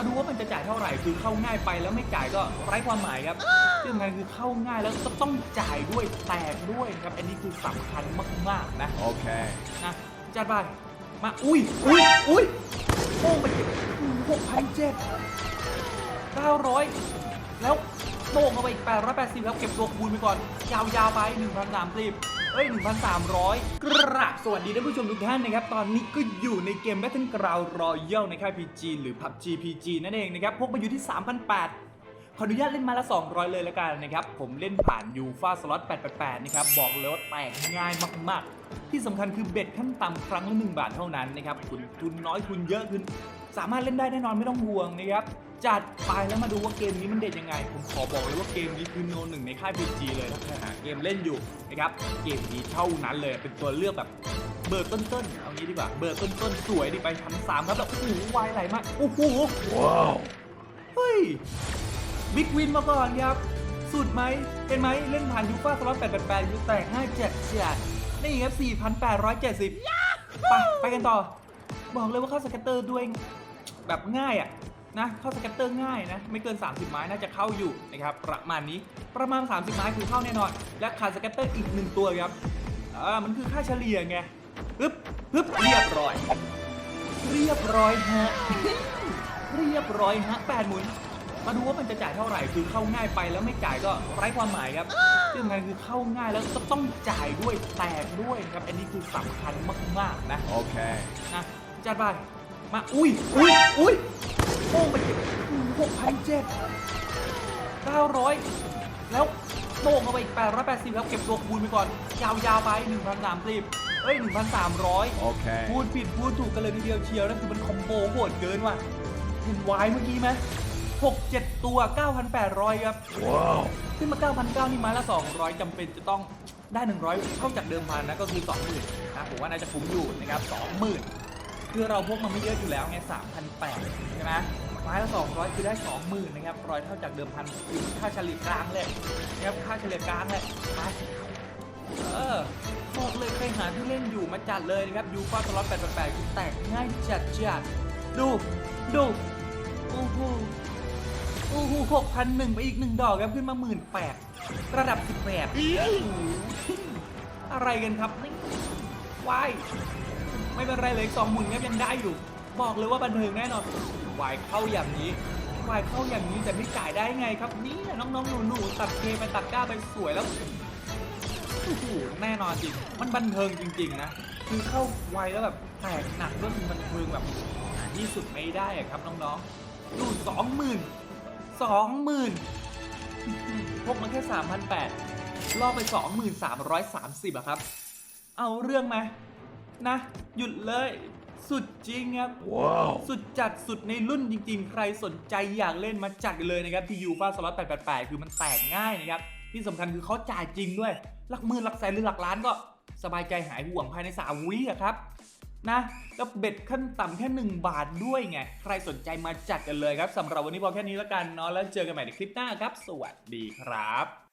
มาดูว่ามันจะจ่ายเท่าไหร่คือเข้าง่ายไปแล้วไม่จ่ายก็ไร้ความหมายครับที่สำคัญคือเข้าง่ายแล้วก็ต้องจ่ายด้วยแตกด้วยนะครับอันนี้คือสำคัญมากๆนะ Okay. นะจัดไปมาอุ้ยอุ้ยอุ้ยโป้งไปหกพันเจ็ดเก้าร้อยแล้ว โต้งเข้าไปอีกแปดร้อยแปดสิบแล้วเก็บตัวคูณไปก่อน ยาวๆไปหนึ่งพันสามสิบเอ้ยหนึ่งพันสามร้อยกราบสวัสดีท่านผู้ชมทุกท่านนะครับ ตอนนี้ก็อยู่ในเกม Battleground Royale ในค่าย PG หรือ PUBG PG นั่นเองนะครับ พวกมาอยู่ที่ 3,800 ออนุญาตเล่นมาละ 200 เลยแล้วกันนะครับ ผมเล่นผ่านยูฟาสล็อต888 นะครับ บอกเลยว่าแตกง่ายมากๆ ที่สำคัญคือเบ็ดขั้นต่ำครั้งละ 1 บาทเท่านั้นนะครับคุณทุนน้อยทุนเยอะคุณสามารถเล่นได้แน่นอนไม่ต้องห่วงนะครับ จัดไปแล้วมาดูว่าเกมนี้มันเด็ดยังไง ผมขอบอกเลยว่าเกมนี้คือโนหนึ่งในค่าย PG เลยถ้าใครหาเกมเล่นอยู่นะครับเกมนี้เท่านั้นเลยเป็นตัวเลือกแบบเบอร์ต้นๆเอางี้ดีกว่าเบอร์ต้นๆสวยดิไปพันสามครับแล้วโอ้โหวายไหลมากโอ้โห Wow. เฮ้ย บิ๊กวินมาก่อนครับ สุดไหมเป็นไหมเล่นผ่านยูฟ่าสล็อต888ยูแตกง่ายเจ็ดเจ็ดนี่ครับ4,870ไปไปกันต่อ บอกเลยว่าเข้าสเก็ตเตอร์ด้วยแบบง่ายอะนะเข้าสเก็ตเตอร์ง่ายนะ ไม่เกิน 30 ไม้น่าจะเข้าอยู่นะครับประมาณนี้ประมาณ 30 ไม้คือเข้าแน่นอน และขาดสเก็ตเตอร์อีกหนึ่งตัวครับอ่ามันคือค่าเฉลี่ยไงปึ๊บปึ๊บเรียบร้อย เรียบร้อยฮะเรียบร้อยฮะแปดหมุน มาดูว่ามันจะจ่ายเท่าไหร่คือเข้าง่ายไปแล้วไม่จ่ายก็ไร้ความหมายครับที่สำคัญคือเข้าง่ายแล้วก็ต้องจ่ายด้วยแตกด้วยนะครับอันนี้คือสำคัญมากๆนะ Okay. นะจัดไปมาอุ้ยอุ้ยอุ้ยโป้งไปหกพันเจ็ดเก้าร้อยแล้วโป้งเข้าไปอีกแปดร้อยแปดสิบแล้วเก็บตัวคูณไปก่อน ยาวๆไปหนึ่งพันสามสิบเอ้ยหนึ่งพันสามร้อย Okay. พูดผิดพูดถูกกันเลยทีเดียวเชียวนั่นคือมันคอมโบโหดเกินว่ะเห็นวายเมื่อกี้ไหม หกเจ็ดตัว 9,800 ครับ Wow. ขึ้นมา 9,900 นี่ไมาละ 200จำเป็นจะต้องได้ 100 เท่าจากเดิมพันนะก็คือ 20,000นะผมว่าน่าจะคุ้มอยู่นะครับ 20,000 คือเราพวกมันไม่เยอะอยู่แล้วไง3,800 ใช่ไหมไม้ละ 200 คือได้ 20,000 นะครับร้อยเท่าจากเดิมพันคือค่าเฉลี่ยกลางเลยนะครับค่าเฉลี่ยกลางเลยไปเออบอกเลยใครหาที่เล่นอยู่มาจัดเลยนะครับยูฟ่าสล็อต888คือแตกง่ายจัดจัดดูดูโอ้โห โอ้โหหกพันหนึ่งไปอีกหนึ่งดอกครับขึ้นมาหมื่นแปดระดับสิบแปดอะไรกันครับนี่วายไม่เป็นไรเลยสองหมื่นครับยังได้อยู่ บอกเลยว่าบันเทิงแน่นอนวายเข้าอย่างนี้วายเข้าอย่างนี้แต่ไม่จ่ายได้ไงครับนี่น้องๆหนูๆตัดเคไปตัดก้าไปสวยแล้วโอ้โหแน่นอนจริงมันบันเทิงจริง ๆ นะ คือเข้าไวแล้วแบบแตกหนักด้วยคือบันเทิงแบบหาที่สุดไม่ได้อะครับน้องๆดูสองหมื่น สองหมื่นพกมาแค่สามพันแปดล่อไปสองหมื่นสามร้อยสามสิบอะครับ เอาเรื่องไหมนะ หยุดเลย สุดจริงครับ Wow. สุดจัดสุดในรุ่นจริง ๆ ใครสนใจอยากเล่นมาจัดกันเลยนะครับที่ยูฟาสล็อต888 คือมันแตกง่ายนะครับ ที่สำคัญคือเขาจ่ายจริงด้วย หลักหมื่นหลักแสนหรือหลักล้านก็สบายใจหายห่วงภายใน 3 วิอะครับ นะ แล้วเบ็ดขั้นต่ำแค่ 1 บาทด้วยไง ใครสนใจมาจัดกันเลยครับสำหรับวันนี้พอแค่นี้แล้วกันเนาะแล้วเจอกันใหม่ในคลิปหน้าครับ สวัสดีครับ